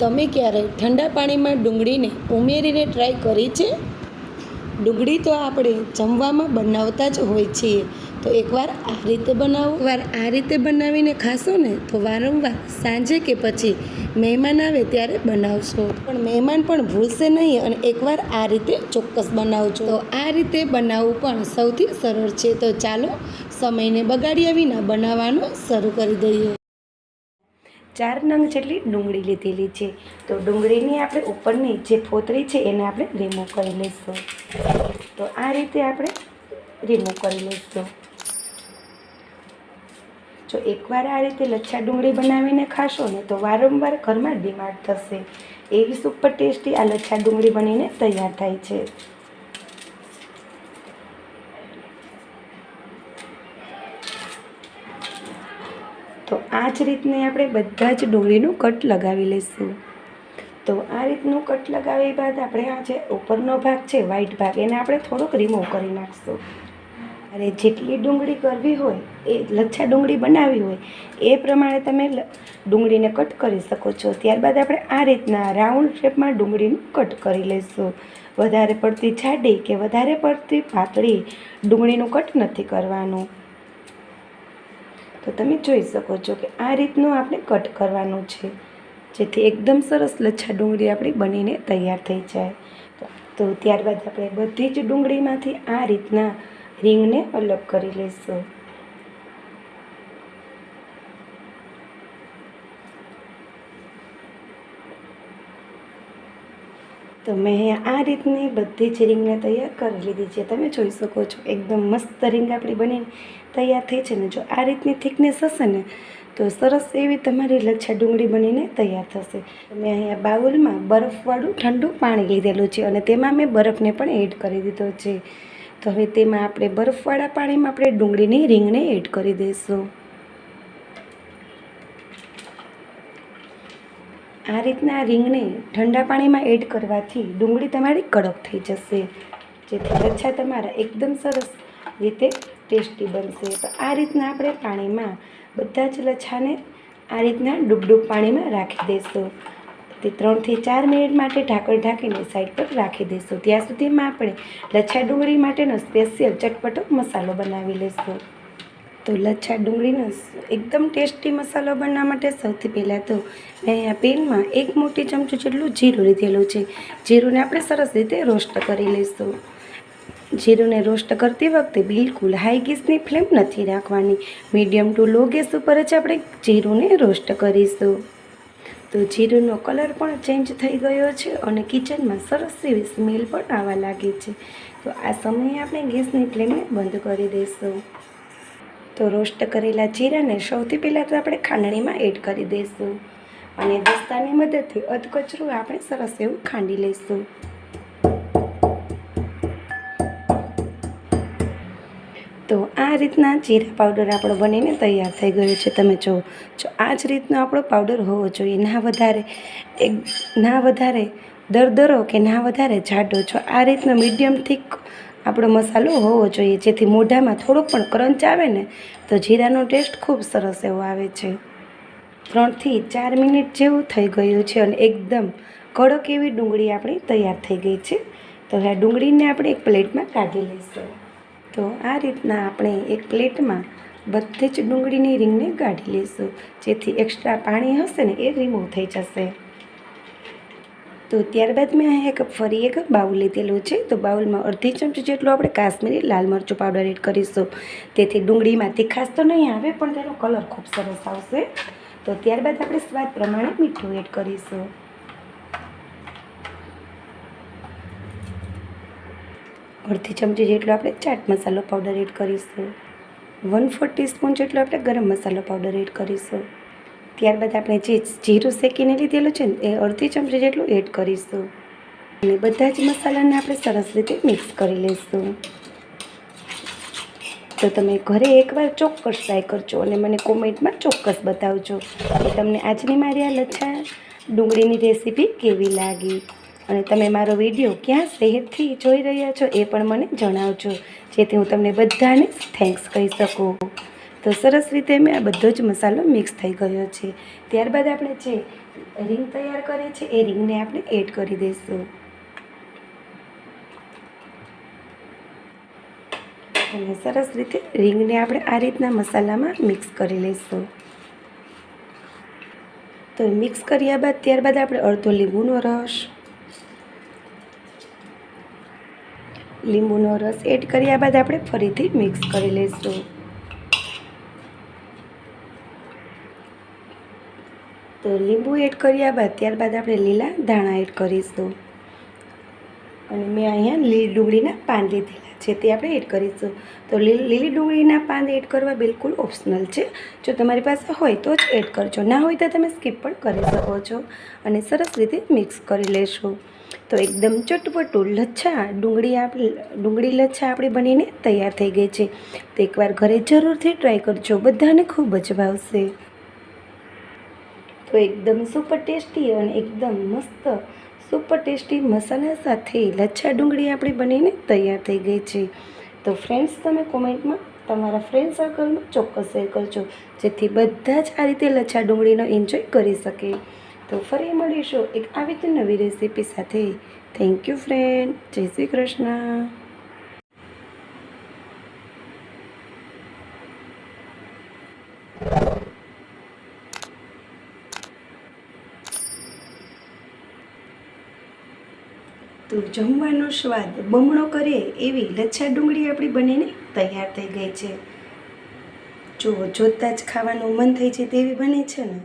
તમે ક્યારે ઠંડા પાણીમાં ડુંગળીને ઉમેરીને ટ્રાય કરી છે? ડુંગળી તો આપણે જમવામાં બનાવતા જ હોય છીએ. તો એકવાર આ રીતે બનાવો. એકવાર આ રીતે બનાવીને ખાશો ને તો વારંવાર સાંજે કે પછી મહેમાન આવે ત્યારે બનાવશો. પણ મહેમાન પણ ભૂલશે નહીં અને એકવાર આ રીતે ચોક્કસ બનાવજો. તો આ રીતે બનાવવું પણ સૌથી સરળ છે. તો ચાલો સમયને બગાડ્યા વિના બનાવવાનું શરૂ કરી દઈએ. ચાર નંગ જેટલી ડુંગળી લીધેલી છે. તો ડુંગળીની આપણે ઉપરની જે ફોતરી છે એને આપણે રિમૂવ કરી લઈશું. તો આ રીતે આપણે રિમૂવ કરી લઈશું. જો એકવાર આ રીતે લચ્છા ડુંગળી બનાવીને ખાશો ને તો વારંવાર ઘરમાં ડિમાન્ડ થશે. એવી સુપર ટેસ્ટી આ લચ્છા ડુંગળી બનીને તૈયાર થાય છે. આ જ રીતને આપણે બધા જ ડુંગળીનું કટ લગાવી લઈશું. તો આ રીતનું કટ લગાવ્યા બાદ આપણે આ જે ઉપરનો ભાગ છે વ્હાઈટ ભાગ, એને આપણે થોડોક રિમૂવ કરી નાખશું. અને જેટલી ડુંગળી કરવી હોય, એ લચ્છા ડુંગળી બનાવવી હોય, એ પ્રમાણે તમે ડુંગળીને કટ કરી શકો છો. ત્યારબાદ આપણે આ રીતના રાઉન્ડ શેપમાં ડુંગળીનું કટ કરી લઈશું. વધારે પડતી જાડી કે વધારે પડતી પાતળી ડુંગળીનું કટ નથી કરવાનું. તો તમે જોઈ શકો છો કે આ રીતનું આપણે કટ કરવાનું છે. જેથી એકદમ સરસ લચ્છા ડુંગળી આપણી બનીને તૈયાર થઈ જાય. તો- ત્યારબાદ આપણે બધી જ ડુંગળીમાંથી આ રીતના રીંગને અલગ કરી લઈશું. તો મેં આ રીતની બધી જ રીંગને તૈયાર કરી લીધી છે. તમે જોઈ શકો છો, એકદમ મસ્ત રીંગ આપણી બનીને તૈયાર થઈ છે ને જો આ રીતની થિકનેસ હશે ને, તો સરસ એવી તમારી લચ્છા ડુંગળી બનીને તૈયાર થશે. મેં અહીંયા બાઉલમાં બરફવાળું ઠંડુ પાણી લીધેલું છે અને તેમાં મેં બરફને પણ એડ કરી દીધો છે. તો હવે તેમાં આપણે બરફવાળા પાણીમાં આપણે ડુંગળીની રીંગને એડ કરી દઈશું. આ રીતના રીંગને ઠંડા પાણીમાં એડ કરવાથી ડુંગળી તમારી કડક થઈ જશે. જેથી લચ્છા તમારા એકદમ સરસ રીતે ટેસ્ટી બનશે. તો આ રીતના આપણે પાણીમાં બધા જ લચ્છાને આ રીતના ડૂબડૂબ પાણીમાં રાખી દઈશું તે ત્રણથી ચાર મિનિટ માટે ઢાંકણ ઢાંકીને સાઈડ પર રાખી દઈશું ત્યાં સુધીમાં આપણે લચ્છા ડુંગળી માટેનો સ્પેશિયલ ચટપટો મસાલો બનાવી લઈશું તો લચ્છા ડુંગળીનો એકદમ ટેસ્ટી મસાલો બનાવવા માટે સૌથી પહેલાં તો મેં અહીંયા પેનમાં એક મોટી ચમચું જેટલું જીરું લીધેલું છે. જીરુંને આપણે સરસ રીતે રોસ્ટ કરી લઈશું. જીરુંને રોસ્ટ કરતી વખતે બિલકુલ હાઈ ગેસની ફ્લેમ નથી રાખવાની. મીડિયમ ટુ લો ગેસ ઉપર જ આપણે જીરુંને રોસ્ટ કરીશું. તો જીરુંનો કલર પણ ચેન્જ થઈ ગયો છે અને કિચનમાં સરસ એવી સ્મેલ પણ આવવા લાગી છે. તો આ સમયે આપણે ગેસની ફ્લેમને બંધ કરી દઈશું. તો રોસ્ટ કરેલા જીરાને સૌથી પહેલાં તો આપણે ખાંડણીમાં એડ કરી દઈશું. અને દસ્તાની મદદથી અધકચરું આપણે સરસ એવું ખાંડી લઈશું. તો આ રીતના જીરા પાવડર આપણો બનીને તૈયાર થઈ ગયો છે. તમે જુઓ જો આ જ રીતનો આપણો પાવડર હોવો જોઈએ. ના વધારે એક, ના વધારે દરદરો કે ના વધારે જાડો. જો આ રીતનો મીડિયમ, થીક આપણો મસાલો હોવો જોઈએ. જેથી મોઢામાં થોડોક પણ ક્રંચ આવે ને, તો જીરાનો ટેસ્ટ ખૂબ સરસ એવો આવે છે. ત્રણથી ચાર મિનિટ જેવું થઈ ગયું છે અને એકદમ કડક એવી ડુંગળી આપણી તૈયાર થઈ ગઈ છે. તો આ ડુંગળીને આપણે એક પ્લેટમાં કાઢી લઈશું. તો આ રીતના આપણે એક પ્લેટમાં બધી જ ડુંગળીની રીંગને કાઢી લઈશું. જેથી એક્સ્ટ્રા પાણી હશે ને એ રિમૂવ થઈ જશે. તો ત્યારબાદ મેં અહીંયા એક ફરી એક બાઉલ લીધેલું છે. તો બાઉલમાં અડધી ચમચી જેટલું આપણે કાશ્મીરી લાલ મરચું પાવડર એડ કરીશું. તેથી ડુંગળીમાં તીખાશ તો નહીં આવે, પણ તેનો કલર ખૂબ સરસ આવશે. તો ત્યારબાદ આપણે સ્વાદ પ્રમાણે મીઠું એડ કરીશું. અડધી ચમચી જેટલો આપણે ચાટ મસાલો પાવડર એડ કરીશું. વન ફોર ટીસ્પૂન જેટલો આપણે ગરમ મસાલો પાવડર એડ કરીશું. ત્યારબાદ આપણે જે જીરું શેકીને લીધેલું છે ને, એ અડધી ચમચી જેટલું એડ કરીશું. અને બધા જ મસાલાને આપણે સરસ રીતે મિક્સ કરી લઈશું. તો તમે ઘરે એકવાર ચોક્કસ ટ્રાય કરજો અને મને કોમેન્ટમાં ચોક્કસ બતાવજો કે તમને આજની મારી આ લચ્છા ડુંગળીની રેસીપી કેવી લાગી. અને તમે મારો વીડિયો ક્યાં શહેરથી જોઈ રહ્યા છો એ પણ મને જણાવજો, જેથી હું તમને બધાને થેન્ક્સ કહી શકું. તો સરસ રીતે મેં આ બધો જ મસાલો મિક્સ થઈ ગયો છે. ત્યારબાદ આપણે જે રીંગ તૈયાર કરી છે એ રીંગને આપણે એડ કરી દઈશું. અને સરસ રીતે રીંગને આપણે આ રીતના મસાલામાં મિક્સ કરી લઈશું. તો મિક્સ કર્યા બાદ ત્યારબાદ આપણે અડધો લીંબુનો રસ લીંબુનો રસ એડ કર્યા બાદ આપણે ફરીથી મિક્સ કરી લઈશું. તો લીંબુ એડ કર્યા બાદ ત્યારબાદ આપણે લીલા ધાણા એડ કરીશું. અને મેં અહીંયા લીલી ડુંગળીના પાન લીધેલા છે, તે આપણે એડ કરીશું. તો લીલી ડુંગળીના પાન એડ કરવા બિલકુલ ઓપ્શનલ છે. જો તમારી પાસે હોય તો જ એડ કરજો. ના હોય તો તમે સ્કીપ પણ કરી શકો છો અને સરસ રીતે મિક્સ કરી લેશો. તો એકદમ ચટપટું લચ્છા ડુંગળી આપણી ડુંગળી લચ્છા આપણી બનીને તૈયાર થઈ ગઈ છે. તો એકવાર ઘરે જરૂરથી ટ્રાય કરજો. બધાને ખૂબ જ ભાવશે. તો એકદમ સુપર ટેસ્ટી અને એકદમ મસ્ત સુપર ટેસ્ટી મસાલા સાથે લચ્છા ડુંગળી આપણી બનીને તૈયાર થઈ ગઈ છે. તો ફ્રેન્ડ્સ તમે કોમેન્ટમાં તમારા ફ્રેન્ડ સર્કલમાં ચોક્કસ શેર કરજો જેથી બધા જ આ રીતે લચ્છા ડુંગળીનો એન્જોય કરી શકે. તો ફરી મળીશું એક આવી જ નવી રેસીપી સાથે. થેન્ક યુ ફ્રેન્ડ જય શ્રી કૃષ્ણ. તો જમવાનો સ્વાદ બમણો કરે એવી લચ્છા ડુંગળી આપણી બનીને તૈયાર થઈ ગઈ છે. જો જોતાં જ ખાવાનું મન થઈ છે તેવી બને છે ને?